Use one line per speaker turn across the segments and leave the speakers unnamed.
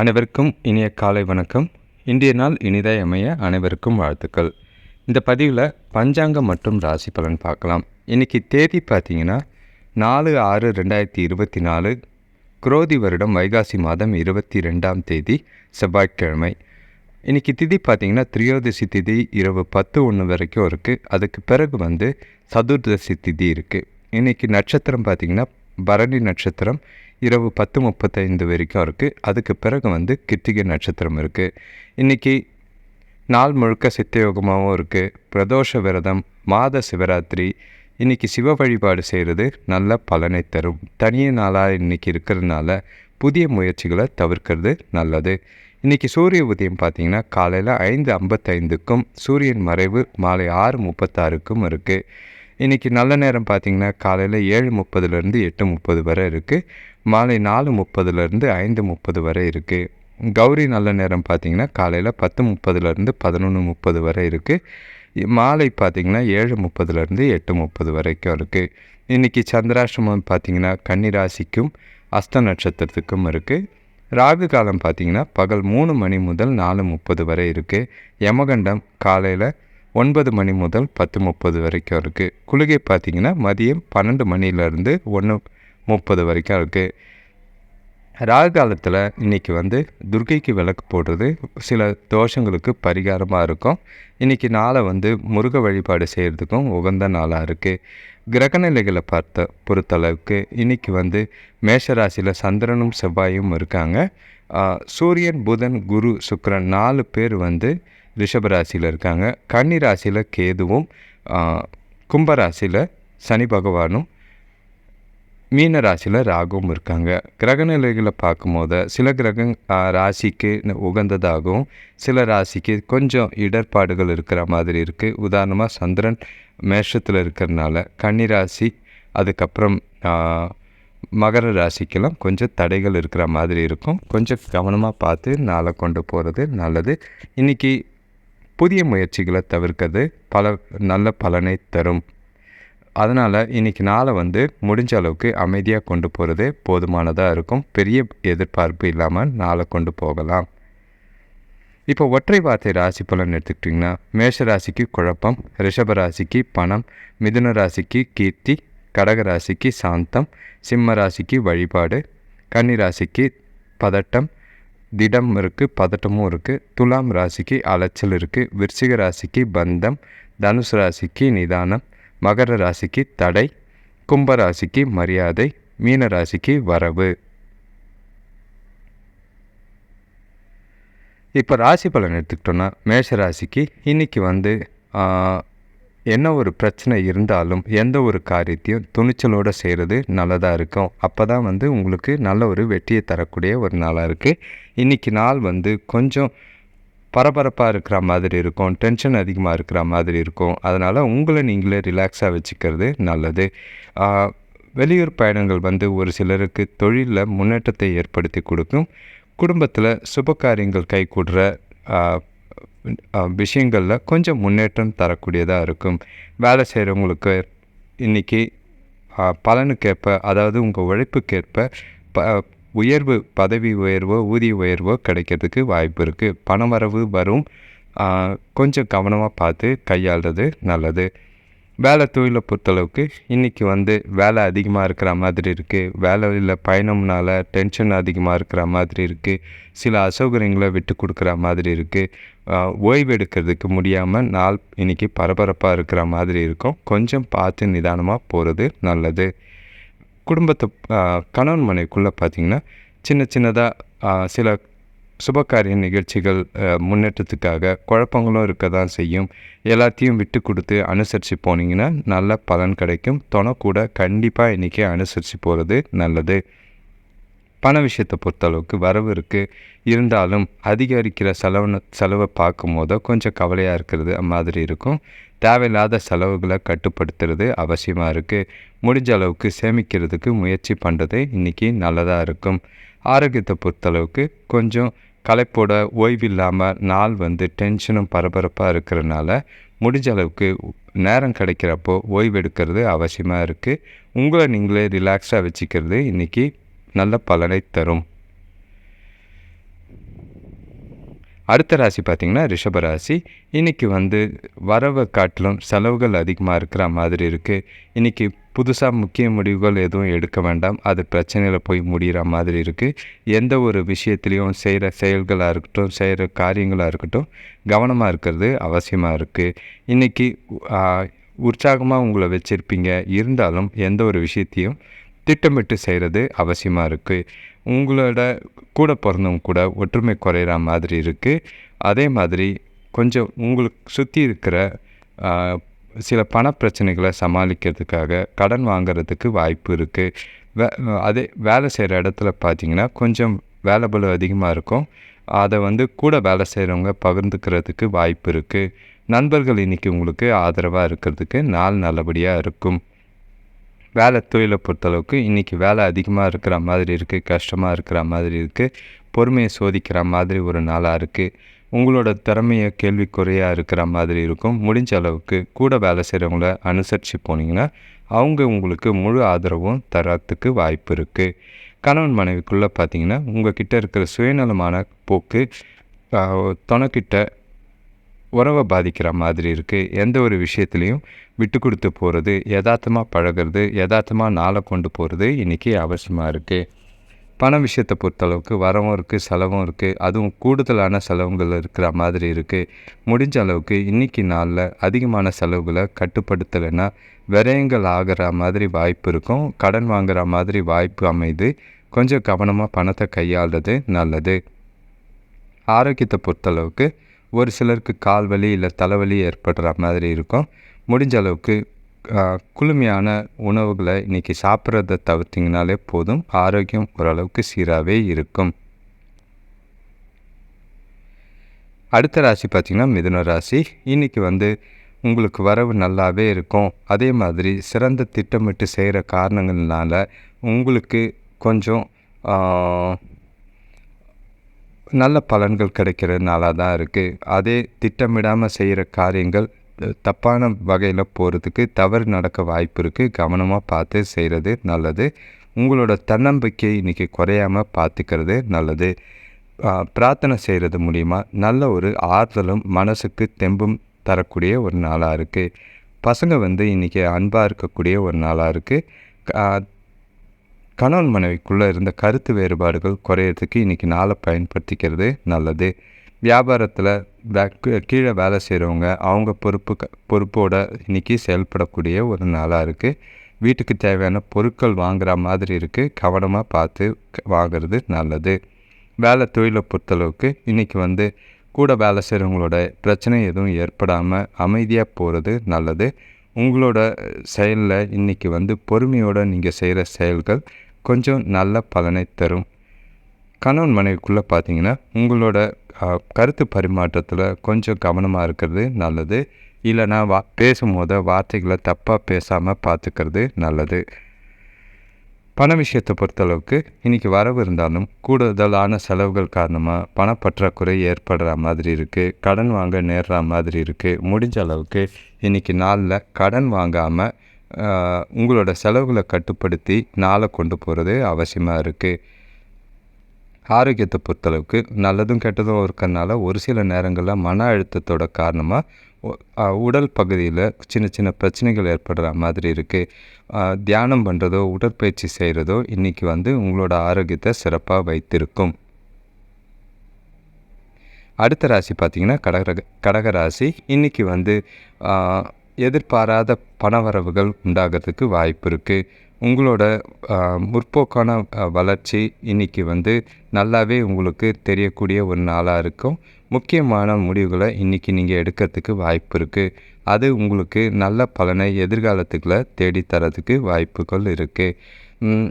அனைவருக்கும் இனிய காலை வணக்கம் இன்றைய நாள் இனிதாய் அமைய அனைவருக்கும் வாழ்த்துக்கள் இந்த பதிவில் பஞ்சாங்கம் மற்றும் ராசி பலன் பார்க்கலாம் இன்றைக்கி தேதி பார்த்தீங்கன்னா நாலு ஆறு ரெண்டாயிரத்தி இருபத்தி நாலு குரோதி வருடம் வைகாசி மாதம் இருபத்தி ரெண்டாம் தேதி செவ்வாய்க்கிழமை இன்றைக்கி திதி பார்த்திங்கன்னா திரியோதசி திதி இரவு பத்து ஒன்று வரைக்கும் இருக்குது அதுக்கு பிறகு வந்து சதுர்தசி திதி இருக்குது இன்றைக்கி நட்சத்திரம் பார்த்திங்கன்னா பரணி நட்சத்திரம் இரவு பத்து முப்பத்தைந்து வரைக்கும் இருக்குது அதுக்கு பிறகு வந்து கிருத்திகை நட்சத்திரம் இருக்குது இன்றைக்கி நாள் முழுக்க சித்தயோகமாகவும் இருக்குது பிரதோஷ விரதம் மாத சிவராத்திரி இன்றைக்கி சிவ வழிபாடு செய்கிறது நல்ல பலனை தரும் தனிய நாளாக இன்றைக்கி இருக்கிறதுனால புதிய முயற்சிகளை தவிர்க்கிறது நல்லது இன்றைக்கி சூரிய உதயம் பார்த்திங்கன்னா காலையில் ஐந்து ஐம்பத்தைந்துக்கும் சூரியன் மறைவு மாலை ஆறு முப்பத்தாறுக்கும் இருக்குது இன்றைக்கி நல்ல நேரம் பார்த்திங்கன்னா காலையில் ஏழு முப்பதுலேருந்து எட்டு முப்பது வரை இருக்குது மாலை நாலு முப்பதுலேருந்து ஐந்து முப்பது வரை இருக்குது கௌரி நல்ல நேரம் பார்த்திங்கன்னா காலையில் பத்து முப்பதுலேருந்து பதினொன்று முப்பது வரை இருக்குது மாலை பார்த்திங்கன்னா ஏழு முப்பதுலேருந்து எட்டு முப்பது வரைக்கும் இருக்குது இன்றைக்கி சந்திராஷ்டமம் பார்த்திங்கன்னா கன்னிராசிக்கும் அஸ்த நட்சத்திரத்துக்கும் இருக்குது ராகு காலம் பார்த்திங்கன்னா பகல் மூணு மணி முதல் நாலு முப்பது வரை இருக்குது யமகண்டம் காலையில் ஒன்பது மணி முதல் பத்து முப்பது வரைக்கும் இருக்குது குளிகை பார்த்திங்கன்னா மதியம் பன்னெண்டு மணிலேருந்து ஒன்று முப்பது வரைக்கும் இருக்குது ராகு காலத்தில் இன்றைக்கி வந்து துர்கைக்கு விளக்கு போடுறது சில தோஷங்களுக்கு பரிகாரமாக இருக்கும் இன்றைக்கி நாளை வந்து முருக வழிபாடு செய்கிறதுக்கும் உகந்த நாளாக இருக்குது கிரகநிலைகளை பார்த்த பொறுத்தளவுக்கு இன்றைக்கி வந்து மேஷராசியில் சந்திரனும் செவ்வாயும் இருக்காங்க சூரியன் புதன் குரு சுக்கரன் நாலு பேர் வந்து ரிஷபராசியில் இருக்காங்க கன்னி ராசியில் கேதுவும் கும்பராசியில் சனி பகவானும் மீன ராசியில் ராகுவும் இருக்காங்க கிரக நிலைகளை பார்க்கும்போது சில கிரக ராசிக்கு உகந்ததாகவும் சில ராசிக்கு கொஞ்சம் இடர்பாடுகள் இருக்கிற மாதிரி இருக்குது உதாரணமாக சந்திரன் மேஷத்தில் இருக்கிறனால கன்னி ராசி அதுக்கப்புறம் மகர ராசிக்கெல்லாம் கொஞ்சம் தடைகள் இருக்கிற மாதிரி இருக்கும் கொஞ்சம் கவனமாக பார்த்து நாளை கொண்டு போகிறது நல்லது இன்றைக்கி புதிய முயற்சிகளை தவிர்க்கிறது பல நல்ல பலனை தரும் அதனால் இன்றைக்கி நாளை வந்து முடிஞ்ச அளவுக்கு அமைதியாக கொண்டு போகிறது போதுமானதாக இருக்கும் பெரிய எதிர்பார்ப்பு இல்லாமல் நாளை கொண்டு போகலாம் இப்போ ஒற்றை வார்த்தை ராசி பலன் எடுத்துக்கிட்டிங்கன்னா மேஷ ராசிக்கு குழப்பம் ரிஷப ராசிக்கு பணம் மிதுன ராசிக்கு கீர்த்தி கடக ராசிக்கு சாந்தம் சிம்ம ராசிக்கு வழிபாடு கன்னி ராசிக்கு பதட்டம் திடம் இருக்குது பதட்டமும் இருக்குது துலாம் ராசிக்கு அலைச்சல் இருக்குது விருச்சிக ராசிக்கு பந்தம் தனுசு ராசிக்கு நிதானம் மகர ராசிக்கு தடை கும்பராசிக்கு மரியாதை மீன ராசிக்கு வரவு இப்போ ராசி பலன் எடுத்துக்கிட்டோன்னா மேஷ ராசிக்கு இன்றைக்கி வந்து என்ன ஒரு பிரச்சனை இருந்தாலும் எந்த ஒரு காரியத்தையும் துணிச்சலோடு செய்கிறது நல்லதாக இருக்கும் அப்போ தான் வந்து உங்களுக்கு நல்ல ஒரு வெற்றியை தரக்கூடிய ஒரு நாளாக இருக்குது இன்றைக்கி நாள் வந்து கொஞ்சம் பரபரப்பாக இருக்கிற மாதிரி இருக்கும் டென்ஷன் அதிகமாக இருக்கிற மாதிரி இருக்கும் அதனால் உங்களை நீங்களே ரிலாக்ஸாக வச்சுக்கிறது நல்லது வெளியூர் பயணங்கள் வந்து ஒரு சிலருக்கு தொழிலில் முன்னேற்றத்தை ஏற்படுத்தி கொடுக்கும் குடும்பத்தில் சுப காரியங்கள் கைகூடுற விஷயங்களில் கொஞ்சம் முன்னேற்றம் தரக்கூடியதாக இருக்கும் வேலை செய்கிறவங்களுக்கு இன்றைக்கி பலனுக்கேற்ப அதாவது உங்கள் உழைப்புக்கேற்ப ப உயர்வு பதவி உயர்வோ ஊதிய உயர்வோ கிடைக்கிறதுக்கு வாய்ப்பு இருக்குது பணவரவு வரும் கொஞ்சம் கவனமாக பார்த்து கையாளுறது நல்லது வேலை தொழிலை பொறுத்தளவுக்கு இன்றைக்கி வந்து வேலை அதிகமாக இருக்கிற மாதிரி இருக்குது வேலையில் பயணம்னால டென்ஷன் அதிகமாக இருக்கிற மாதிரி இருக்குது சில அசௌகரியங்களை விட்டு கொடுக்குற மாதிரி இருக்குது ஓய்வு எடுக்கிறதுக்கு முடியாமல் நாள் இன்றைக்கி பரபரப்பாக இருக்கிற மாதிரி இருக்கும் கொஞ்சம் பார்த்து நிதானமாக போகிறது நல்லது குடும்பத்தை கணவன் மனைவிக்குள்ளே பார்த்திங்கன்னா சின்ன சின்னதாக சில சுபகாரிய நிகழ்ச்சிகள் முன்னேற்றத்துக்காக குழப்பங்களும் இருக்க தான் செய்யும் எல்லாத்தையும் விட்டு கொடுத்து அனுசரித்து போனீங்கன்னா நல்ல பலன் கிடைக்கும் கூட கண்டிப்பாக இன்றைக்கி அனுசரித்து போகிறது நல்லது பண விஷயத்தை பொறுத்தளவுக்கு வரவு இருக்குது இருந்தாலும் அதிகரிக்கிற செலவு செலவை பார்க்கும் போதோ கொஞ்சம் கவலையாக இருக்கிறது மாதிரி இருக்கும் தேவையில்லாத செலவுகளை கட்டுப்படுத்துறது அவசியமாக இருக்குது முடிஞ்ச அளவுக்கு சேமிக்கிறதுக்கு முயற்சி பண்ணுறது இன்றைக்கி நல்லதாக இருக்கும் ஆரோக்கியத்தை பொறுத்தளவுக்கு கொஞ்சம் கலைப்போட ஓய்வு இல்லாமல் நாள் வந்து டென்ஷனும் பரபரப்பாக இருக்கிறனால முடிஞ்ச அளவுக்கு நேரம் கிடைக்கிறப்போ ஓய்வெடுக்கிறது அவசியமாக இருக்குது உங்களை நீங்களே ரிலாக்ஸாக வச்சுக்கிறது இன்றைக்கி நல்ல பலனை தரும் அடுத்த ராசி பார்த்திங்கன்னா ரிஷபராசி இன்றைக்கி வந்து வரவை காட்டிலும் செலவுகள் அதிகமாக இருக்கிற மாதிரி இருக்குது இன்றைக்கி புதுசாக முக்கிய முடிவுகள் எதுவும் எடுக்க வேண்டாம் அது பிரச்சனையில் போய் முடிகிற மாதிரி இருக்குது எந்த ஒரு விஷயத்துலேயும் செய்கிற செயல்களாக இருக்கட்டும் செய்கிற காரியங்களாக இருக்கட்டும் கவனமாக இருக்கிறது அவசியமாக இருக்குது இன்றைக்கி உற்சாகமாக உங்களை வச்சுருப்பீங்க இருந்தாலும் எந்த ஒரு விஷயத்தையும் திட்டமிட்டு செய்கிறது அவசியமாக இருக்குது உங்களோட கூட பிறந்தவங்க கூட ஒற்றுமை குறையிற மாதிரி இருக்குது அதே மாதிரி கொஞ்சம் உங்களுக்கு சுற்றி இருக்கிற சில பண பிரச்சனைகளை சமாளிக்கிறதுக்காக கடன் வாங்கிறதுக்கு வாய்ப்பு இருக்குது வே அதே வேலை செய்கிற இடத்துல பார்த்திங்கன்னா கொஞ்சம் வேலை பலம் அதிகமாக இருக்கும் அதை வந்து கூட வேலை செய்கிறவங்க பகிர்ந்துக்கிறதுக்கு வாய்ப்பு இருக்குது நண்பர்கள் இன்றைக்கி உங்களுக்கு ஆதரவாக இருக்கிறதுக்கு நாள் நல்லபடியாக இருக்கும் வேலை தொழிலை பொறுத்தளவுக்கு இன்றைக்கி வேலை அதிகமாக இருக்கிற மாதிரி இருக்குது கஷ்டமாக இருக்கிற மாதிரி இருக்குது பொறுமையை சோதிக்கிற மாதிரி ஒரு நாளாக இருக்குது உங்களோட திறமையை கேள்விக்குறையாக இருக்கிற மாதிரி இருக்கும் முடிஞ்ச அளவுக்கு கூட வேலை செய்கிறவங்கள அனுசரித்து போனீங்கன்னா அவங்க உங்களுக்கு முழு ஆதரவும் தரத்துக்கு வாய்ப்பு இருக்குது கணவன் மனைவிக்குள்ளே பார்த்தீங்கன்னா கிட்டே இருக்கிற சுயநலமான போக்கு தொணக்கிட்ட உறவை பாதிக்கிற மாதிரி இருக்குது எந்த ஒரு விஷயத்துலையும் விட்டு கொடுத்து போகிறது யதார்த்தமாக பழகிறது யதார்த்தமாக நாளை கொண்டு போகிறது இன்றைக்கி அவசியமாக இருக்குது பண விஷயத்தை பொறுத்தளவுக்கு வரவும் இருக்குது செலவும் இருக்குது அதுவும் கூடுதலான செலவுகள் இருக்கிற மாதிரி இருக்குது முடிஞ்ச அளவுக்கு இன்றைக்கி நாளில் அதிகமான செலவுகளை கட்டுப்படுத்தலைன்னா விரயங்கள் ஆகிற மாதிரி வாய்ப்பு இருக்கும் கடன் வாங்குகிற மாதிரி வாய்ப்பு அமைது கொஞ்சம் கவனமாக பணத்தை கையாளுறது நல்லது ஆரோக்கியத்தை பொறுத்தளவுக்கு ஒரு சிலருக்கு கால் வலி இல்லை தலைவலி ஏற்படுற மாதிரி இருக்கும் முடிஞ்ச அளவுக்கு குளுமையான உணவுகளை இன்றைக்கி சாப்பிட்றத தவிர்த்திங்கனாலே போதும் ஆரோக்கியம் ஓரளவுக்கு சீராகவே இருக்கும் அடுத்த ராசி பார்த்திங்கன்னா மிதுன ராசி இன்றைக்கி வந்து உங்களுக்கு வரவு நல்லாவே இருக்கும் அதே மாதிரி சிறந்த திட்டமிட்டு செய்கிற காரணங்கள்னால உங்களுக்கு கொஞ்சம் நல்ல பலன்கள் கிடைக்கிற நாளாக தான் இருக்குது அதே திட்டமிடாமல் செய்கிற காரியங்கள் தப்பான வகையில் போகிறதுக்கு தவறு நடக்க வாய்ப்பு இருக்குது கவனமாக பார்த்து செய்கிறது நல்லது உங்களோட தன்னம்பிக்கை இன்றைக்கி குறையாமல் பார்த்துக்கிறது நல்லது பிரார்த்தனை செய்கிறது மூலிமா நல்ல ஒரு ஆறுதலும் மனசுக்கு தெம்பும் தரக்கூடிய ஒரு நாளாக இருக்குது பசங்க வந்து இன்றைக்கி அன்பாக இருக்கக்கூடிய ஒரு நாளாக இருக்குது கணவன் மனைவிக்குள்ளே இருந்த கருத்து வேறுபாடுகள் குறையிறதுக்கு இன்றைக்கி நாளை பயன்படுத்திக்கிறது நல்லது வியாபாரத்தில் கீழே வேலை செய்கிறவங்க அவங்க பொறுப்பு பொறுப்போடு இன்றைக்கி செயல்படக்கூடிய ஒரு நாளாக இருக்குது வீட்டுக்கு தேவையான பொருட்கள் வாங்குகிற மாதிரி இருக்குது கவனமாக பார்த்து வாங்கிறது நல்லது வேலை தொழிலை பொறுத்தளவுக்கு இன்றைக்கி வந்து கூட வேலை செய்கிறவங்களோட பிரச்சனை எதுவும் ஏற்படாமல் அமைதியாக போகிறது நல்லது உங்களோட செயலில் இன்றைக்கி வந்து பொறுமையோடு நீங்கள் செய்கிற செயல்கள் கொஞ்சம் நல்ல பலனை தரும் கணவன் மனைவிக்குள்ளே பார்த்தீங்கன்னா உங்களோட கருத்து பரிமாற்றத்தில் கொஞ்சம் கவனமாக இருக்கிறது நல்லது இல்லைனா வா பேசும்போது வார்த்தைகளை தப்பாக பேசாமல் பார்த்துக்கிறது நல்லது பண விஷயத்தை பொறுத்தளவுக்கு இன்றைக்கி வரவு இருந்தாலும் கூடுதலான செலவுகள் காரணமாக பணப்பற்றாக்குறை ஏற்படுற மாதிரி இருக்குது கடன் வாங்க நேர்ற மாதிரி இருக்குது முடிஞ்ச அளவுக்கு இன்றைக்கி நாளில் கடன் வாங்காமல் உங்களோட செலவுகளை கட்டுப்படுத்தி நாளை கொண்டு போகிறது அவசியமாக இருக்குது ஆரோக்கியத்தை பொறுத்தளவுக்கு நல்லதும் கெட்டதும் இருக்கிறனால ஒரு சில நேரங்களில் மன அழுத்தத்தோட காரணமாக உடல் பகுதியில் சின்ன சின்ன பிரச்சனைகள் ஏற்படுற மாதிரி இருக்குது தியானம் பண்ணுறதோ உடற்பயிற்சி செய்கிறதோ இன்றைக்கி வந்து உங்களோட ஆரோக்கியத்தை சிறப்பாக வைத்திருக்கும் அடுத்த ராசி பார்த்திங்கன்னா கடக கடகராசி இன்றைக்கி வந்து எதிர்பாராத பணவரவுகள் உண்டாகிறதுக்கு வாய்ப்பு இருக்குது உங்களோட முற்போக்கான வளர்ச்சி இன்றைக்கி வந்து நல்லாவே உங்களுக்கு தெரியக்கூடிய ஒரு நாளாக இருக்கும் முக்கியமான முடிவுகளை இன்றைக்கி நீங்கள் எடுக்கிறதுக்கு வாய்ப்பு இருக்குது அது உங்களுக்கு நல்ல பலனை எதிர்காலத்துக்குள்ள தேடித்தரதுக்கு வாய்ப்புகள் இருக்குது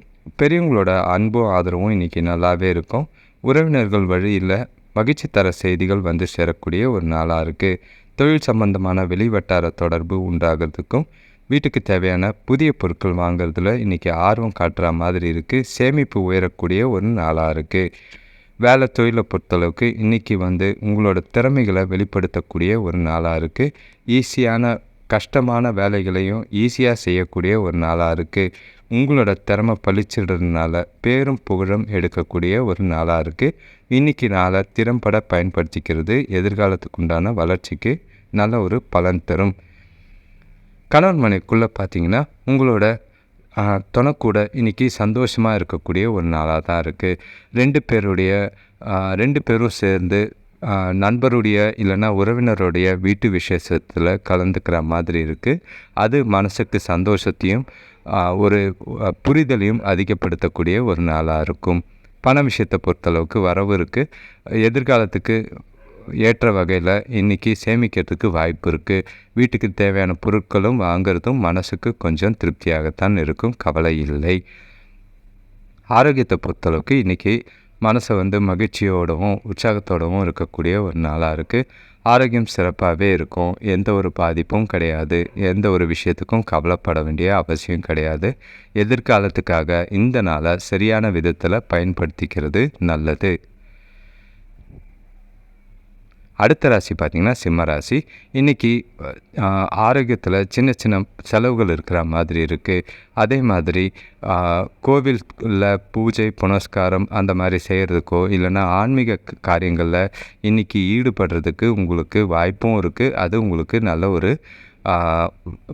பெரியவங்களோட அன்பும் ஆதரவும் இன்றைக்கி நல்லாவே இருக்கும் உறவினர்கள் வழியில் மகிழ்ச்சி தர செய்திகள் வந்து சேரக்கூடிய ஒரு நாளாக இருக்குது தொழில் சம்பந்தமான வெளிவட்டார தொடர்பு உண்டாகிறதுக்கும் வீட்டுக்கு தேவையான புதிய பொருட்கள் வாங்குறதுல இன்றைக்கி ஆர்வம் காட்டுற மாதிரி இருக்குது சேமிப்பு உயரக்கூடிய ஒரு நாளாக இருக்குது வேலை தொழிலை பொறுத்தளவுக்கு இன்றைக்கி வந்து உங்களோட திறமைகளை வெளிப்படுத்தக்கூடிய ஒரு நாளாக இருக்குது ஈஸியான கஷ்டமான வேலைகளையும் ஈஸியாக செய்யக்கூடிய ஒரு நாளாக இருக்குது உங்களோட திறமை பளிச்சிடுறதுனால பேரும் புகழும் எடுக்கக்கூடிய ஒரு நாளாக இருக்குது இன்றைக்கி நாளை திறம்பட பயன்படுத்திக்கிறது எதிர்காலத்துக்கு உண்டான வளர்ச்சிக்கு நல்ல ஒரு பலன் தரும் கணவன் மனைக்குள்ளே பார்த்தீங்கன்னா உங்களோட துணக்கூட இன்றைக்கி சந்தோஷமாக இருக்கக்கூடிய ஒரு நாளாக தான் இருக்குது ரெண்டு பேருடைய ரெண்டு பேரும் சேர்ந்து நண்பருடைய இல்லைன்னா உறவினருடைய வீட்டு விசேஷத்தில் கலந்துக்கிற மாதிரி இருக்குது அது மனசுக்கு சந்தோஷத்தையும் ஒரு புரிதலையும் அதிகப்படுத்தக்கூடிய ஒரு நாளாக இருக்கும் பண விஷயத்தை பொறுத்தளவுக்கு வரவு இருக்குது எதிர்காலத்துக்கு ஏற்ற வகையில் இன்றைக்கி சேமிக்கிறதுக்கு வாய்ப்பு இருக்குது வீட்டுக்கு தேவையான பொருட்களும் வாங்கிறதும் மனசுக்கு கொஞ்சம் திருப்தியாகத்தான் இருக்கும் கவலை இல்லை ஆரோக்கியத்தை பொறுத்தளவுக்கு இன்றைக்கி மனசை வந்து மகிழ்ச்சியோடவும் உற்சாகத்தோடவும் இருக்கக்கூடிய ஒரு நாளாக இருக்குது ஆரோக்கியம் சிறப்பாகவே இருக்கும் எந்த ஒரு பாதிப்பும் கிடையாது எந்த ஒரு விஷயத்துக்கும் கவலைப்பட வேண்டிய அவசியம் கிடையாது எதிர்காலத்துக்காக இந்த நாளை சரியான விதத்தில் பயன்படுத்திக்கிறது நல்லது அடுத்த ராசி பார்த்திங்கன்னா சிம்ம ராசி இன்றைக்கி ஆரோக்கியத்தில் சின்ன சின்ன செலவுகள் இருக்கிற மாதிரி இருக்குது அதே மாதிரி கோவிலில் பூஜை புனஸ்காரம் அந்த மாதிரி செய்கிறதுக்கோ இல்லைன்னா ஆன்மீக காரியங்களில் இன்றைக்கி ஈடுபடுறதுக்கு உங்களுக்கு வாய்ப்பும் இருக்குது அது உங்களுக்கு நல்ல ஒரு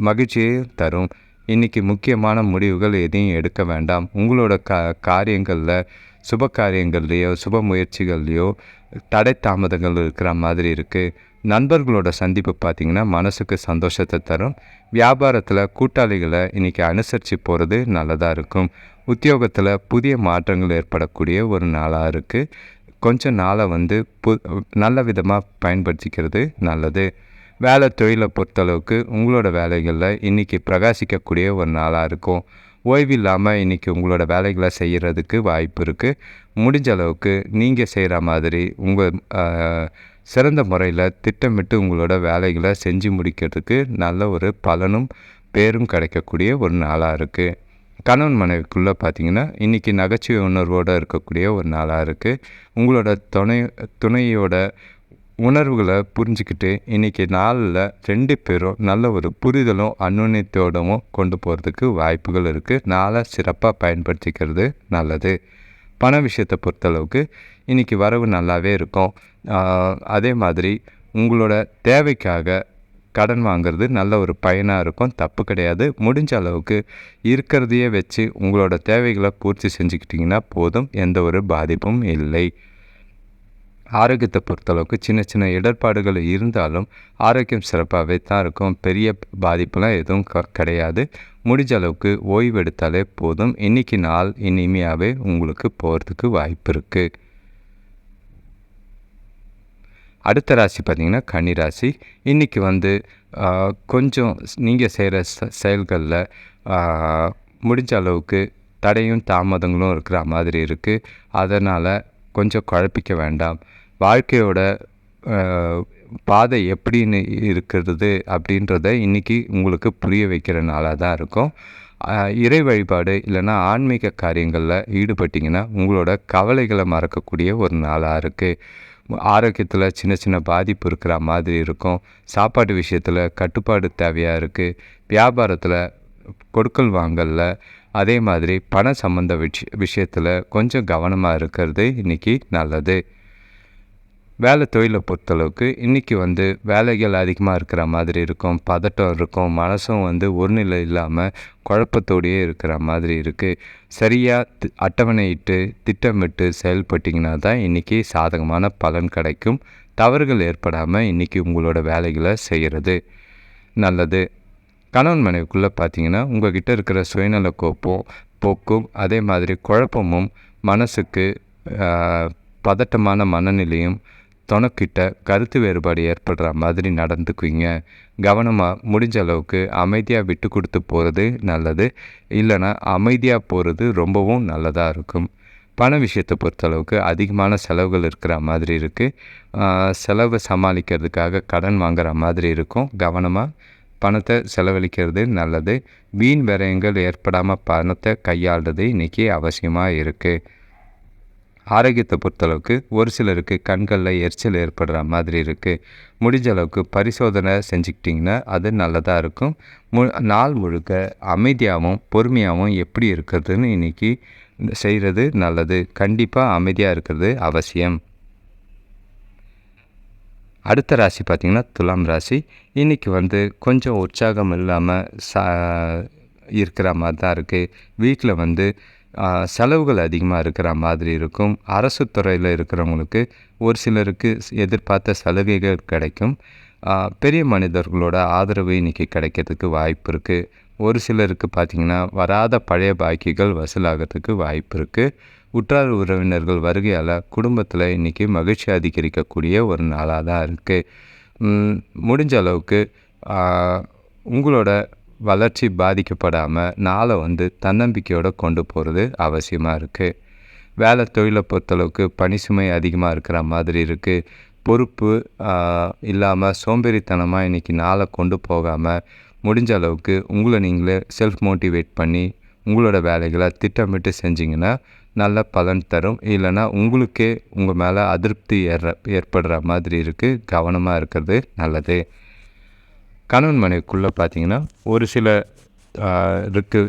மகிழ்ச்சியை தரும் இன்றைக்கி முக்கியமான முடிவுகள் எதையும் எடுக்க வேண்டாம் உங்களோட க காரியங்களில் சுப காரியங்கள்லேயோ சுப முயற்சிகள்லையோ தடை தாமதங்கள் இருக்கிற மாதிரி இருக்குது நண்பர்களோட சந்திப்பு பார்த்திங்கன்னா மனசுக்கு சந்தோஷத்தை தரும் வியாபாரத்தில் கூட்டாளிகளை இன்றைக்கி அனுசரித்து போகிறது நல்லதாக இருக்கும் உத்தியோகத்தில் புதிய மாற்றங்கள் ஏற்படக்கூடிய ஒரு நாளாக இருக்குது கொஞ்சம் நாளை வந்து பு நல்ல விதமாக பயன்படுத்திக்கிறது நல்லது வேலை தொழிலை பொறுத்தளவுக்கு உங்களோட வேலைகளில் இன்றைக்கி பிரகாசிக்கக்கூடிய ஒரு நாளாக இருக்கும் ஓய்வு இல்லாமல் இன்றைக்கி உங்களோட வேலைகளை செய்கிறதுக்கு வாய்ப்பு இருக்குது முடிஞ்ச அளவுக்கு நீங்கள் செய்கிற மாதிரி உங்கள் சிறந்த முறையில் திட்டமிட்டு உங்களோட வேலைகளை செஞ்சு முடிக்கிறதுக்கு நல்ல ஒரு பலனும் பேரும் கிடைக்கக்கூடிய ஒரு நாளாக இருக்குது கணவன் மனைவிக்குள்ளே பார்த்தீங்கன்னா இன்றைக்கி நகைச்சுவை உணர்வோடு இருக்கக்கூடிய ஒரு நாளாக இருக்குது உங்களோட துணை துணையோட உணர்வுகளை புரிஞ்சுக்கிட்டு இன்றைக்கி நாளில் ரெண்டு பேரும் நல்ல ஒரு புரிதலும் அனுநயத்தோடவும் கொண்டு போகிறதுக்கு வாய்ப்புகள் இருக்குது நாளை சிறப்பாக பயன்படுத்திக்கிறது நல்லது பண விஷயத்தை பொறுத்தளவுக்கு இன்றைக்கி வரவு நல்லாவே இருக்கும் அதே மாதிரி உங்களோட தேவைக்காக கடன் வாங்கிறது நல்ல ஒரு பயனாக இருக்கும் தப்பு கிடையாது முடிஞ்ச அளவுக்கு இருக்கிறதையே வச்சு உங்களோட தேவைகளை பூர்த்தி செஞ்சுக்கிட்டிங்கன்னா போதும் எந்த ஒரு பாதிப்பும் இல்லை ஆரோக்கியத்தை பொறுத்தளவுக்கு சின்ன சின்ன இடர்பாடுகள் இருந்தாலும் ஆரோக்கியம் சிறப்பாகவே தான் இருக்கும் பெரிய பாதிப்புலாம் எதுவும் க கிடையாது முடிஞ்ச அளவுக்கு ஓய்வெடுத்தாலே போதும் இன்றைக்கி நாள் இனிமையாகவே உங்களுக்கு போகிறதுக்கு வாய்ப்பு இருக்குது அடுத்த ராசி பார்த்திங்கன்னா கன்னி ராசி இன்றைக்கி வந்து கொஞ்சம் நீங்கள் செய்கிற செயல்களில் முடிஞ்ச அளவுக்கு தடையும் தாமதங்களும் இருக்கிற மாதிரி இருக்குது அதனால் கொஞ்சம் குழப்பிக்க வேண்டாம் வாழ்க்கையோட பாதை எப்படின்னு இருக்கிறது அப்படின்றத இன்றைக்கி உங்களுக்கு புரிய வைக்கிற நாளாக தான் இருக்கும் இறை வழிபாடு இல்லைன்னா ஆன்மீக காரியங்களில் ஈடுபட்டிங்கன்னா உங்களோட கவலைகளை மறக்கக்கூடிய ஒரு நாளாக இருக்குது ஆரோக்கியத்தில் சின்ன சின்ன பாதிப்பு இருக்கிற மாதிரி இருக்கும் சாப்பாட்டு விஷயத்தில் கட்டுப்பாடு தேவையாக இருக்குது வியாபாரத்தில் கொடுக்கல் வாங்கலில் அதே மாதிரி பண சம்மந்த விஷ விஷயத்தில் கொஞ்சம் கவனமாக இருக்கிறது இன்றைக்கி நல்லது வேலை தொழிலை பொறுத்தளவுக்கு இன்றைக்கி வந்து வேலைகள் அதிகமாக இருக்கிற மாதிரி இருக்கும் பதட்டம் இருக்கும் மனசும் வந்து நிலை இல்லாமல் குழப்பத்தோடையே இருக்கிற மாதிரி இருக்குது சரியாக அட்டவணையிட்டு திட்டமிட்டு செயல்பட்டிங்கன்னா தான் இன்றைக்கி சாதகமான பலன் கிடைக்கும் தவறுகள் ஏற்படாமல் இன்றைக்கி உங்களோட வேலைகளை செய்கிறது நல்லது கணவன் மனைவிக்குள்ளே பார்த்தீங்கன்னா கிட்டே இருக்கிற சுயநல கோப்பம் போக்கும் அதே மாதிரி குழப்பமும் மனசுக்கு பதட்டமான மனநிலையும் தனக்கிட்ட கருத்து வேறுபாடு ஏற்படுற மாதிரி நடந்துக்குவீங்க கவனமாக முடிஞ்ச அளவுக்கு அமைதியாக விட்டு கொடுத்து போகிறது நல்லது இல்லைனா அமைதியாக போகிறது ரொம்பவும் நல்லதாக இருக்கும் பண விஷயத்தை பொறுத்தளவுக்கு அதிகமான செலவுகள் இருக்கிற மாதிரி இருக்குது செலவை சமாளிக்கிறதுக்காக கடன் வாங்குகிற மாதிரி இருக்கும் கவனமாக பணத்தை செலவழிக்கிறது நல்லது வீண் விரயங்கள் ஏற்படாமல் பணத்தை கையாளுறது இன்றைக்கி அவசியமாக இருக்குது ஆரோக்கியத்தை பொறுத்தளவுக்கு ஒரு சிலருக்கு கண்களில் எரிச்சல் ஏற்படுற மாதிரி இருக்குது முடிஞ்ச அளவுக்கு பரிசோதனை செஞ்சுக்கிட்டிங்கன்னா அது நல்லதாக இருக்கும் மு நாள் முழுக்க அமைதியாகவும் பொறுமையாகவும் எப்படி இருக்கிறதுன்னு இன்றைக்கி செய்கிறது நல்லது கண்டிப்பாக அமைதியாக இருக்கிறது அவசியம் அடுத்த ராசி பார்த்திங்கன்னா துலாம் ராசி இன்றைக்கி வந்து கொஞ்சம் உற்சாகம் இல்லாமல் சா இருக்கிற மாதிரி தான் இருக்குது வீட்டில் வந்து செலவுகள் அதிகமாக இருக்கிற மாதிரி இருக்கும் அரசு துறையில் இருக்கிறவங்களுக்கு ஒரு சிலருக்கு எதிர்பார்த்த சலுகைகள் கிடைக்கும் பெரிய மனிதர்களோட ஆதரவு இன்றைக்கி கிடைக்கிறதுக்கு வாய்ப்பு இருக்குது ஒரு சிலருக்கு பார்த்திங்கன்னா வராத பழைய பாக்கிகள் வசூலாகிறதுக்கு வாய்ப்பு இருக்குது உற்றார் உறவினர்கள் வருகையால் குடும்பத்தில் இன்றைக்கி மகிழ்ச்சி அதிகரிக்கக்கூடிய ஒரு நாளாக தான் இருக்குது முடிஞ்ச அளவுக்கு உங்களோட வளர்ச்சி பாதிக்கப்படாமல் நாளை வந்து தன்னம்பிக்கையோடு கொண்டு போகிறது அவசியமாக இருக்குது வேலை தொழிலை பொறுத்தளவுக்கு சுமை அதிகமாக இருக்கிற மாதிரி இருக்குது பொறுப்பு இல்லாமல் சோம்பேறித்தனமாக இன்றைக்கி நாளை கொண்டு போகாமல் முடிஞ்ச அளவுக்கு உங்களை நீங்களே செல்ஃப் மோட்டிவேட் பண்ணி உங்களோட வேலைகளை திட்டமிட்டு செஞ்சிங்கன்னா நல்ல பலன் தரும் இல்லைனா உங்களுக்கே உங்கள் மேலே அதிருப்தி ஏற ஏற்படுற மாதிரி இருக்குது கவனமாக இருக்கிறது நல்லது கணவன் மனைவிக்குள்ளே பார்த்திங்கன்னா ஒரு சில இருக்கு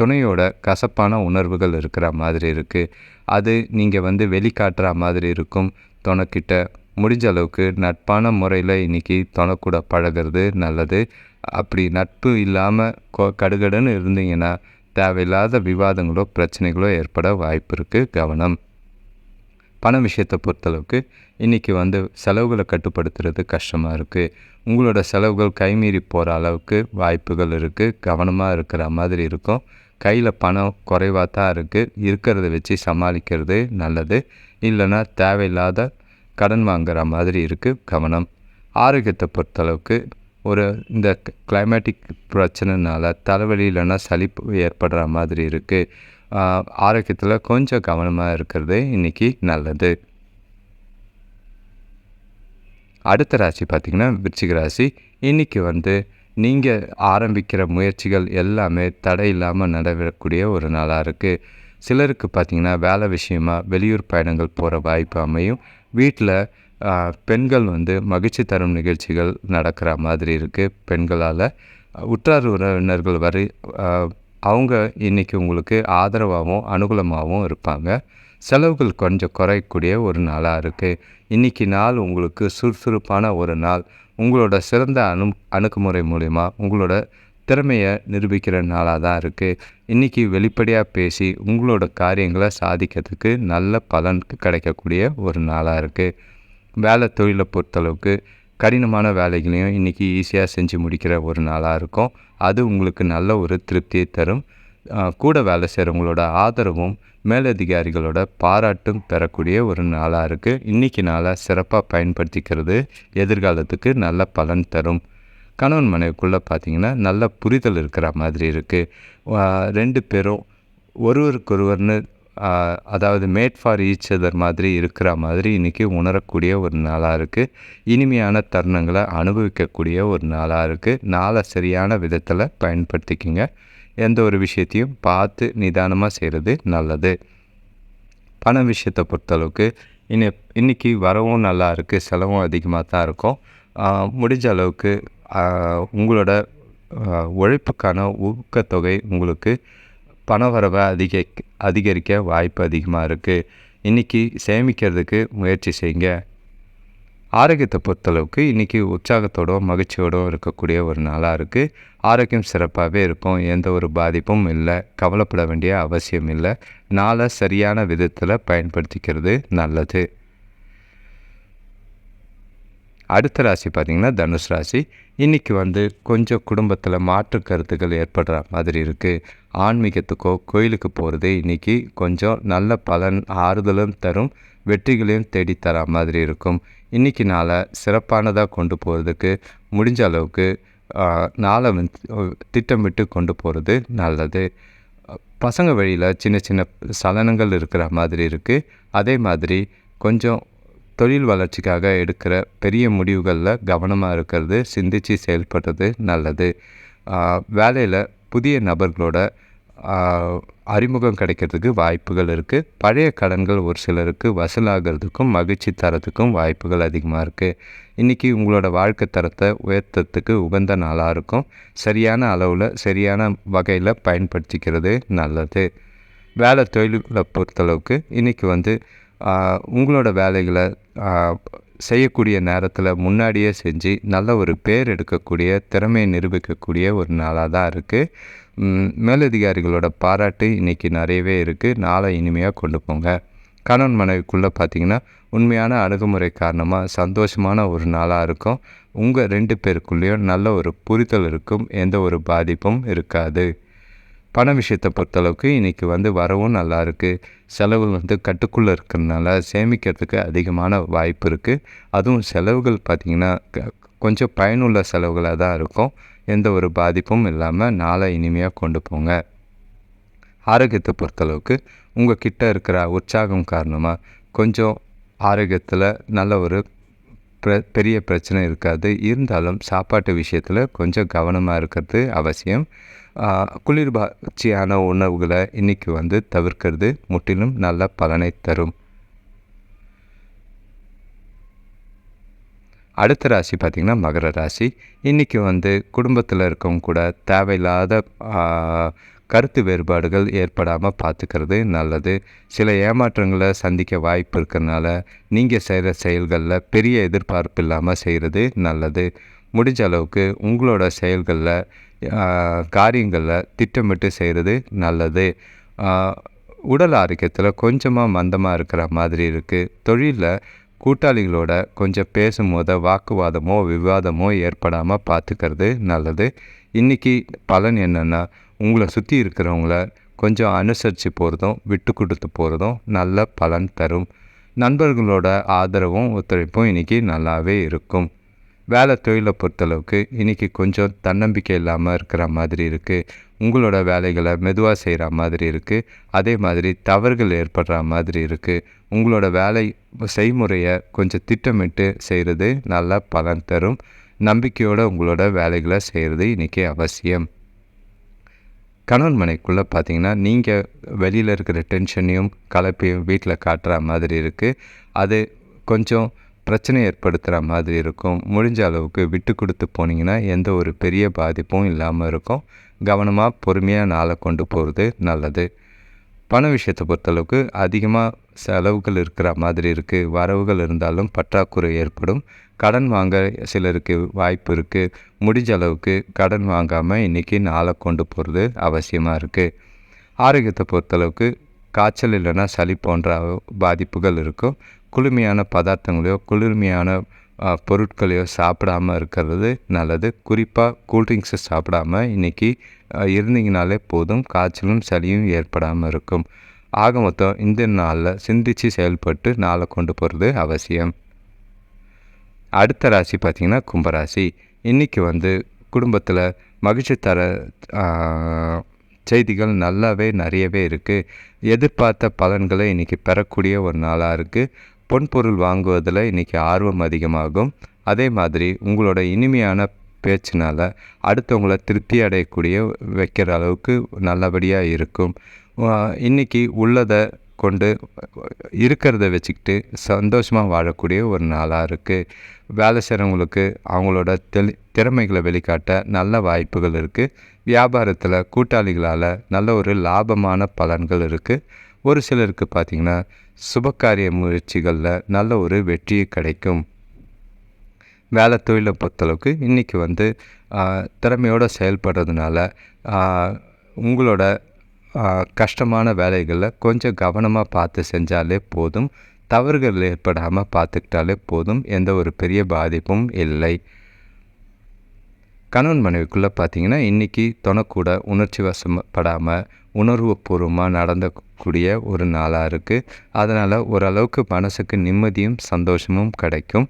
துணையோட கசப்பான உணர்வுகள் இருக்கிற மாதிரி இருக்குது அது நீங்கள் வந்து வெளிக்காட்டுற மாதிரி இருக்கும் துணைக்கிட்ட முடிஞ்ச அளவுக்கு நட்பான முறையில் இன்றைக்கி துணைக்கூட பழகிறது நல்லது அப்படி நட்பு இல்லாமல் கொ கடுகடுன்னு இருந்தீங்கன்னா தேவையில்லாத விவாதங்களோ பிரச்சனைகளோ ஏற்பட வாய்ப்பு இருக்குது கவனம் பண விஷயத்தை பொறுத்தளவுக்கு இன்றைக்கி வந்து செலவுகளை கட்டுப்படுத்துறது கஷ்டமாக இருக்குது உங்களோட செலவுகள் கைமீறி போகிற அளவுக்கு வாய்ப்புகள் இருக்குது கவனமாக இருக்கிற மாதிரி இருக்கும் கையில் பணம் குறைவாக தான் இருக்குது இருக்கிறத வச்சு சமாளிக்கிறது நல்லது இல்லைன்னா தேவையில்லாத கடன் வாங்குகிற மாதிரி இருக்குது கவனம் ஆரோக்கியத்தை பொறுத்தளவுக்கு ஒரு இந்த கிளைமேட்டிக் பிரச்சனைனால தலைவலி இல்லைன்னா சளிப்பு ஏற்படுற மாதிரி இருக்குது ஆரோக்கியத்தில் கொஞ்சம் கவனமாக இருக்கிறது இன்றைக்கி நல்லது அடுத்த ராசி பார்த்திங்கன்னா விருச்சிக ராசி இன்றைக்கி வந்து நீங்கள் ஆரம்பிக்கிற முயற்சிகள் எல்லாமே தடை இல்லாமல் நடைபெறக்கூடிய ஒரு நாளாக இருக்குது சிலருக்கு பார்த்திங்கன்னா வேலை விஷயமாக வெளியூர் பயணங்கள் போகிற வாய்ப்பு அமையும் வீட்டில் பெண்கள் வந்து மகிழ்ச்சி தரும் நிகழ்ச்சிகள் நடக்கிற மாதிரி இருக்குது பெண்களால் உற்றார் உறவினர்கள் வரை அவங்க இன்றைக்கி உங்களுக்கு ஆதரவாகவும் அனுகூலமாகவும் இருப்பாங்க செலவுகள் கொஞ்சம் குறையக்கூடிய ஒரு நாளாக இருக்குது இன்றைக்கி நாள் உங்களுக்கு சுறுசுறுப்பான ஒரு நாள் உங்களோட சிறந்த அணு அணுகுமுறை மூலிமா உங்களோட திறமையை நிரூபிக்கிற நாளாக தான் இருக்குது இன்றைக்கி வெளிப்படையாக பேசி உங்களோட காரியங்களை சாதிக்கிறதுக்கு நல்ல பலன் கிடைக்கக்கூடிய ஒரு நாளாக இருக்குது வேலை தொழிலை பொறுத்தளவுக்கு கடினமான வேலைகளையும் இன்றைக்கி ஈஸியாக செஞ்சு முடிக்கிற ஒரு நாளாக இருக்கும் அது உங்களுக்கு நல்ல ஒரு திருப்தியை தரும் கூட வேலை செய்கிறவங்களோட ஆதரவும் மேலதிகாரிகளோட பாராட்டும் பெறக்கூடிய ஒரு நாளாக இருக்குது இன்றைக்கி நாளாக சிறப்பாக பயன்படுத்திக்கிறது எதிர்காலத்துக்கு நல்ல பலன் தரும் கணவன் மனைவிக்குள்ளே பார்த்திங்கன்னா நல்ல புரிதல் இருக்கிற மாதிரி இருக்குது ரெண்டு பேரும் ஒருவருக்கொருவர்னு அதாவது மேட் ஃபார் ஈச் அதர் மாதிரி இருக்கிற மாதிரி இன்றைக்கி உணரக்கூடிய ஒரு நாளாக இருக்குது இனிமையான தருணங்களை அனுபவிக்கக்கூடிய ஒரு நாளாக இருக்குது நாளை சரியான விதத்தில் பயன்படுத்திக்கிங்க எந்த ஒரு விஷயத்தையும் பார்த்து நிதானமாக செய்கிறது நல்லது பண விஷயத்தை பொறுத்தளவுக்கு இன்னை இன்றைக்கி வரவும் நல்லா இருக்குது செலவும் அதிகமாக தான் இருக்கும் முடிஞ்ச அளவுக்கு உங்களோட உழைப்புக்கான ஊக்கத்தொகை உங்களுக்கு பண வரவை அதிக அதிகரிக்க வாய்ப்பு அதிகமாக இருக்குது இன்றைக்கி சேமிக்கிறதுக்கு முயற்சி செய்யுங்க ஆரோக்கியத்தை பொறுத்தளவுக்கு இன்றைக்கி உற்சாகத்தோடும் மகிழ்ச்சியோடும் இருக்கக்கூடிய ஒரு நாளாக இருக்குது ஆரோக்கியம் சிறப்பாகவே இருக்கும் எந்த ஒரு பாதிப்பும் இல்லை கவலைப்பட வேண்டிய அவசியம் இல்லை நாளை சரியான விதத்தில் பயன்படுத்திக்கிறது நல்லது அடுத்த ராசி பார்த்திங்கன்னா தனுஷ் ராசி இன்றைக்கி வந்து கொஞ்சம் குடும்பத்தில் மாற்று கருத்துக்கள் ஏற்படுற மாதிரி இருக்குது ஆன்மீகத்துக்கோ கோயிலுக்கு போகிறது இன்றைக்கி கொஞ்சம் நல்ல பலன் ஆறுதலும் தரும் வெற்றிகளையும் தேடித்தர மாதிரி இருக்கும் இன்றைக்கி நாளை சிறப்பானதாக கொண்டு போகிறதுக்கு முடிஞ்ச அளவுக்கு நாளை திட்டமிட்டு கொண்டு போகிறது நல்லது பசங்க வழியில் சின்ன சின்ன சலனங்கள் இருக்கிற மாதிரி இருக்குது அதே மாதிரி கொஞ்சம் தொழில் வளர்ச்சிக்காக எடுக்கிற பெரிய முடிவுகளில் கவனமாக இருக்கிறது சிந்தித்து செயல்படுறது நல்லது வேலையில் புதிய நபர்களோட அறிமுகம் கிடைக்கிறதுக்கு வாய்ப்புகள் இருக்குது பழைய கடன்கள் ஒரு சிலருக்கு வசூலாகிறதுக்கும் மகிழ்ச்சி தரத்துக்கும் வாய்ப்புகள் அதிகமாக இருக்குது இன்றைக்கி உங்களோட வாழ்க்கை தரத்தை உயர்த்தத்துக்கு உகந்த நாளாக இருக்கும் சரியான அளவில் சரியான வகையில் பயன்படுத்திக்கிறது நல்லது வேலை தொழில்களை பொறுத்தளவுக்கு இன்றைக்கி வந்து உங்களோட வேலைகளை செய்யக்கூடிய நேரத்தில் முன்னாடியே செஞ்சு நல்ல ஒரு பேர் எடுக்கக்கூடிய திறமையை நிரூபிக்கக்கூடிய ஒரு நாளாக தான் இருக்குது மேலதிகாரிகளோட பாராட்டு இன்றைக்கி நிறையவே இருக்குது நாளை இனிமையாக கொண்டு போங்க கணவன் மனைவிக்குள்ளே பார்த்திங்கன்னா உண்மையான அணுகுமுறை காரணமாக சந்தோஷமான ஒரு நாளாக இருக்கும் உங்கள் ரெண்டு பேருக்குள்ளேயும் நல்ல ஒரு புரிதல் இருக்கும் எந்த ஒரு பாதிப்பும் இருக்காது பண விஷயத்தை பொறுத்தளவுக்கு இன்றைக்கி வந்து வரவும் நல்லா இருக்குது செலவுகள் வந்து கட்டுக்குள்ளே இருக்கிறதுனால சேமிக்கிறதுக்கு அதிகமான வாய்ப்பு இருக்குது அதுவும் செலவுகள் பார்த்திங்கன்னா கொஞ்சம் பயனுள்ள செலவுகளாக தான் இருக்கும் எந்த ஒரு பாதிப்பும் இல்லாமல் நாளை இனிமையாக கொண்டு போங்க ஆரோக்கியத்தை பொறுத்தளவுக்கு உங்கள் கிட்டே இருக்கிற உற்சாகம் காரணமாக கொஞ்சம் ஆரோக்கியத்தில் நல்ல ஒரு பெரிய பிரச்சனை இருக்காது இருந்தாலும் சாப்பாட்டு விஷயத்தில் கொஞ்சம் கவனமாக இருக்கிறது அவசியம் குளிர்பாய்ச்சியான உணவுகளை இன்றைக்கி வந்து தவிர்க்கிறது முற்றிலும் நல்ல பலனை தரும் அடுத்த ராசி பார்த்திங்கன்னா மகர ராசி இன்றைக்கி வந்து குடும்பத்தில் இருக்கவங்க கூட தேவையில்லாத கருத்து வேறுபாடுகள் ஏற்படாமல் பார்த்துக்கிறது நல்லது சில ஏமாற்றங்களை சந்திக்க வாய்ப்பு இருக்கிறதுனால நீங்கள் செய்கிற செயல்களில் பெரிய எதிர்பார்ப்பு இல்லாமல் செய்கிறது நல்லது முடிஞ்ச அளவுக்கு உங்களோட செயல்களில் காரியங்களில் திட்டமிட்டு செய்கிறது நல்லது உடல் ஆரோக்கியத்தில் கொஞ்சமாக மந்தமாக இருக்கிற மாதிரி இருக்குது தொழிலில் கூட்டாளிகளோட கொஞ்சம் பேசும்போது வாக்குவாதமோ விவாதமோ ஏற்படாமல் பார்த்துக்கிறது நல்லது இன்றைக்கி பலன் என்னென்னா உங்களை சுற்றி இருக்கிறவங்கள கொஞ்சம் அனுசரித்து போகிறதும் விட்டு கொடுத்து போகிறதும் நல்ல பலன் தரும் நண்பர்களோட ஆதரவும் ஒத்துழைப்பும் இன்றைக்கி நல்லாவே இருக்கும் வேலை தொழிலை பொறுத்தளவுக்கு இன்றைக்கி கொஞ்சம் தன்னம்பிக்கை இல்லாமல் இருக்கிற மாதிரி இருக்குது உங்களோட வேலைகளை மெதுவாக செய்கிற மாதிரி இருக்குது அதே மாதிரி தவறுகள் ஏற்படுற மாதிரி இருக்குது உங்களோட வேலை செய்முறையை கொஞ்சம் திட்டமிட்டு செய்கிறது நல்லா பலன் தரும் நம்பிக்கையோடு உங்களோட வேலைகளை செய்கிறது இன்றைக்கி அவசியம் கணவன் மனைக்குள்ளே பார்த்தீங்கன்னா நீங்கள் வெளியில் இருக்கிற டென்ஷனையும் கலப்பையும் வீட்டில் காட்டுற மாதிரி இருக்குது அது கொஞ்சம் பிரச்சனை ஏற்படுத்துகிற மாதிரி இருக்கும் முடிஞ்ச அளவுக்கு விட்டு கொடுத்து போனீங்கன்னா எந்த ஒரு பெரிய பாதிப்பும் இல்லாமல் இருக்கும் கவனமாக பொறுமையாக நாளை கொண்டு போகிறது நல்லது பண விஷயத்தை பொறுத்தளவுக்கு அதிகமாக செலவுகள் இருக்கிற மாதிரி இருக்குது வரவுகள் இருந்தாலும் பற்றாக்குறை ஏற்படும் கடன் வாங்க சிலருக்கு வாய்ப்பு இருக்குது முடிஞ்ச அளவுக்கு கடன் வாங்காமல் இன்றைக்கி நாளை கொண்டு போகிறது அவசியமாக இருக்குது ஆரோக்கியத்தை பொறுத்தளவுக்கு காய்ச்சல் இல்லைன்னா சளி போன்ற பாதிப்புகள் இருக்கும் குளுமையான பதார்த்தங்களையோ குளிர்மையான பொருட்களையோ சாப்பிடாம இருக்கிறது நல்லது குறிப்பாக கூல்ட்ரிங்க்ஸை சாப்பிடாம இன்றைக்கி இருந்தீங்கனாலே போதும் காய்ச்சலும் சளியும் ஏற்படாமல் இருக்கும் ஆக மொத்தம் இந்த நாளில் சிந்தித்து செயல்பட்டு நாளை கொண்டு போகிறது அவசியம் அடுத்த ராசி பார்த்திங்கன்னா கும்பராசி இன்றைக்கி வந்து குடும்பத்தில் மகிழ்ச்சி தர செய்திகள் நல்லாவே நிறையவே இருக்குது எதிர்பார்த்த பலன்களை இன்றைக்கி பெறக்கூடிய ஒரு நாளாக இருக்குது பொன்பொருள் வாங்குவதில் இன்றைக்கி ஆர்வம் அதிகமாகும் அதே மாதிரி உங்களோட இனிமையான பேச்சினால் அடுத்தவங்கள திருப்தி அடையக்கூடிய வைக்கிற அளவுக்கு நல்லபடியாக இருக்கும் இன்றைக்கி உள்ளதை கொண்டு இருக்கிறத வச்சுக்கிட்டு சந்தோஷமாக வாழக்கூடிய ஒரு நாளாக இருக்குது வேலை செய்கிறவங்களுக்கு அவங்களோட தெளி திறமைகளை வெளிக்காட்ட நல்ல வாய்ப்புகள் இருக்குது வியாபாரத்தில் கூட்டாளிகளால் நல்ல ஒரு லாபமான பலன்கள் இருக்குது ஒரு சிலருக்கு பார்த்திங்கன்னா சுபகாரிய முயற்சிகளில் நல்ல ஒரு வெற்றியை கிடைக்கும் வேலை தொழிலை பொறுத்தளவுக்கு இன்றைக்கி வந்து திறமையோடு செயல்படுறதுனால உங்களோட கஷ்டமான வேலைகளில் கொஞ்சம் கவனமாக பார்த்து செஞ்சாலே போதும் தவறுகள் ஏற்படாமல் பார்த்துக்கிட்டாலே போதும் எந்த ஒரு பெரிய பாதிப்பும் இல்லை கணவன் மனைவிக்குள்ளே பார்த்தீங்கன்னா இன்றைக்கி தொனக்கூட உணர்ச்சி வசப்படாமல் உணர்வு பூர்வமாக நடந்தக்கூடிய ஒரு நாளாக இருக்குது அதனால் ஓரளவுக்கு மனசுக்கு நிம்மதியும் சந்தோஷமும் கிடைக்கும்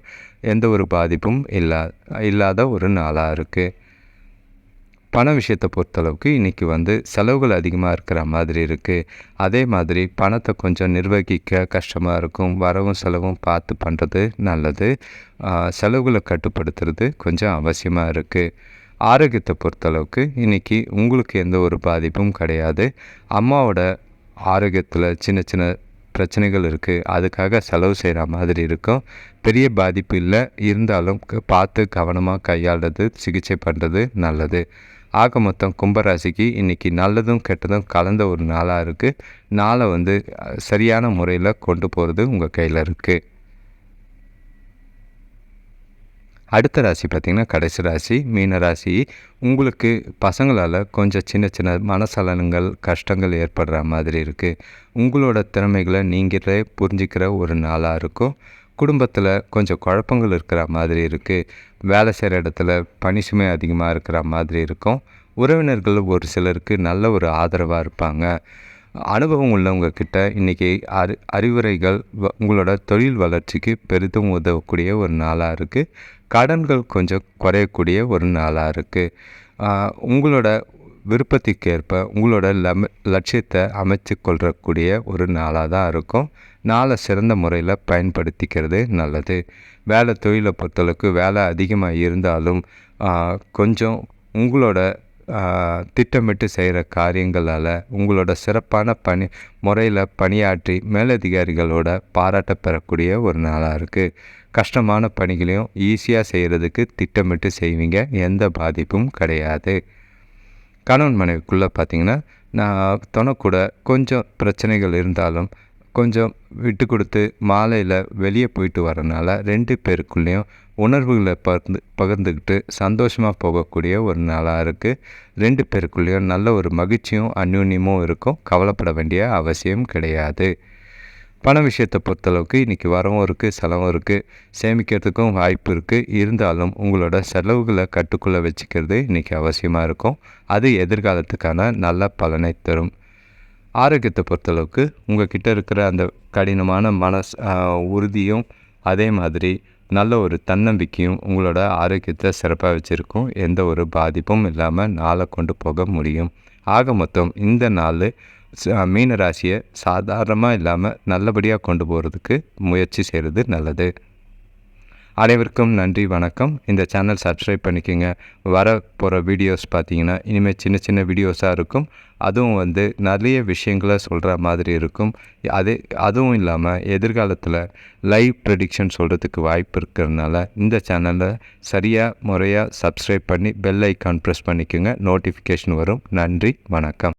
எந்த ஒரு பாதிப்பும் இல்லா இல்லாத ஒரு நாளாக இருக்குது பண விஷயத்தை பொறுத்தளவுக்கு இன்றைக்கி வந்து செலவுகள் அதிகமாக இருக்கிற மாதிரி இருக்குது அதே மாதிரி பணத்தை கொஞ்சம் நிர்வகிக்க கஷ்டமாக இருக்கும் வரவும் செலவும் பார்த்து பண்ணுறது நல்லது செலவுகளை கட்டுப்படுத்துறது கொஞ்சம் அவசியமாக இருக்குது ஆரோக்கியத்தை பொறுத்தளவுக்கு இன்றைக்கி உங்களுக்கு எந்த ஒரு பாதிப்பும் கிடையாது அம்மாவோட ஆரோக்கியத்தில் சின்ன சின்ன பிரச்சனைகள் இருக்குது அதுக்காக செலவு செய்கிற மாதிரி இருக்கும் பெரிய பாதிப்பு இல்லை இருந்தாலும் பார்த்து கவனமாக கையாளுறது சிகிச்சை பண்ணுறது நல்லது ஆக மொத்தம் கும்பராசிக்கு இன்றைக்கி நல்லதும் கெட்டதும் கலந்த ஒரு நாளாக இருக்குது நாளை வந்து சரியான முறையில் கொண்டு போகிறது உங்கள் கையில் இருக்குது அடுத்த ராசி பார்த்திங்கன்னா கடைசி ராசி மீன ராசி உங்களுக்கு பசங்களால் கொஞ்சம் சின்ன சின்ன மனசலனங்கள் கஷ்டங்கள் ஏற்படுற மாதிரி இருக்குது உங்களோட திறமைகளை நீங்களே புரிஞ்சிக்கிற ஒரு நாளாக இருக்கும் குடும்பத்தில் கொஞ்சம் குழப்பங்கள் இருக்கிற மாதிரி இருக்குது வேலை செய்கிற இடத்துல பனி சுமை அதிகமாக இருக்கிற மாதிரி இருக்கும் உறவினர்கள் ஒரு சிலருக்கு நல்ல ஒரு ஆதரவாக இருப்பாங்க அனுபவம் உள்ளவங்கக்கிட்ட இன்றைக்கி அறி அறிவுரைகள் உங்களோட தொழில் வளர்ச்சிக்கு பெரிதும் உதவக்கூடிய ஒரு நாளாக இருக்குது கடன்கள் கொஞ்சம் குறையக்கூடிய ஒரு நாளாக இருக்குது உங்களோட விருப்பத்துக்கேற்ப உங்களோட லம் லட்சியத்தை அமைச்சு கொள்ளக்கூடிய ஒரு நாளாக தான் இருக்கும் நாளை சிறந்த முறையில் பயன்படுத்திக்கிறது நல்லது வேலை தொழிலை பொறுத்தளவுக்கு வேலை அதிகமாக இருந்தாலும் கொஞ்சம் உங்களோட திட்டமிட்டு செய்கிற காரியங்களால் உங்களோட சிறப்பான பணி முறையில் பணியாற்றி மேலதிகாரிகளோட பாராட்ட பெறக்கூடிய ஒரு நாளாக இருக்குது கஷ்டமான பணிகளையும் ஈஸியாக செய்கிறதுக்கு திட்டமிட்டு செய்வீங்க எந்த பாதிப்பும் கிடையாது கணவன் மனைவிக்குள்ளே பார்த்திங்கன்னா நான் தொணக்கூட கொஞ்சம் பிரச்சனைகள் இருந்தாலும் கொஞ்சம் விட்டு கொடுத்து மாலையில் வெளியே போயிட்டு வரனால ரெண்டு பேருக்குள்ளேயும் உணர்வுகளை பகிர்ந்து பகிர்ந்துக்கிட்டு சந்தோஷமாக போகக்கூடிய ஒரு நாளாக இருக்குது ரெண்டு பேருக்குள்ளேயும் நல்ல ஒரு மகிழ்ச்சியும் அந்யூன்யமும் இருக்கும் கவலைப்பட வேண்டிய அவசியம் கிடையாது பண விஷயத்தை பொறுத்தளவுக்கு இன்றைக்கி வரவும் இருக்குது செலவும் இருக்குது சேமிக்கிறதுக்கும் வாய்ப்பு இருக்குது இருந்தாலும் உங்களோட செலவுகளை கட்டுக்குள்ளே வச்சுக்கிறது இன்றைக்கி அவசியமாக இருக்கும் அது எதிர்காலத்துக்கான நல்ல பலனை தரும் ஆரோக்கியத்தை பொறுத்தளவுக்கு உங்கள் கிட்டே இருக்கிற அந்த கடினமான மனஸ் உறுதியும் அதே மாதிரி நல்ல ஒரு தன்னம்பிக்கையும் உங்களோட ஆரோக்கியத்தை சிறப்பாக வச்சுருக்கும் எந்த ஒரு பாதிப்பும் இல்லாமல் நாளை கொண்டு போக முடியும் ஆக மொத்தம் இந்த நாள் மீன ராசியை சாதாரணமாக இல்லாமல் நல்லபடியாக கொண்டு போகிறதுக்கு முயற்சி செய்கிறது நல்லது அனைவருக்கும் நன்றி வணக்கம் இந்த சேனல் சப்ஸ்கிரைப் பண்ணிக்கோங்க வர போகிற வீடியோஸ் பார்த்தீங்கன்னா இனிமேல் சின்ன சின்ன வீடியோஸாக இருக்கும் அதுவும் வந்து நிறைய விஷயங்களை சொல்கிற மாதிரி இருக்கும் அது அதுவும் இல்லாமல் எதிர்காலத்தில் லைவ் ப்ரெடிக்ஷன் சொல்கிறதுக்கு வாய்ப்பு இருக்கிறதுனால இந்த சேனலை சரியாக முறையாக சப்ஸ்கிரைப் பண்ணி பெல் ஐக்கான் ப்ரெஸ் பண்ணிக்கோங்க நோட்டிஃபிகேஷன் வரும் நன்றி வணக்கம்